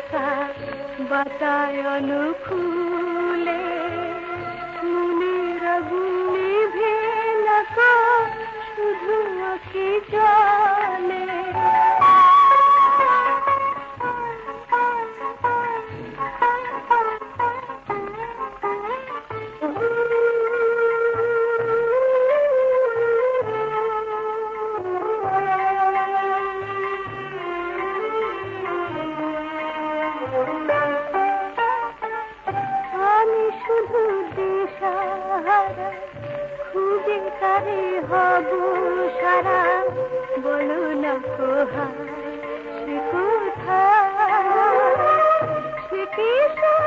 থাকা বাতায়ন খুলে তারে হব সারা? বলো না কোহা সে কোথায়? সে কি শুধু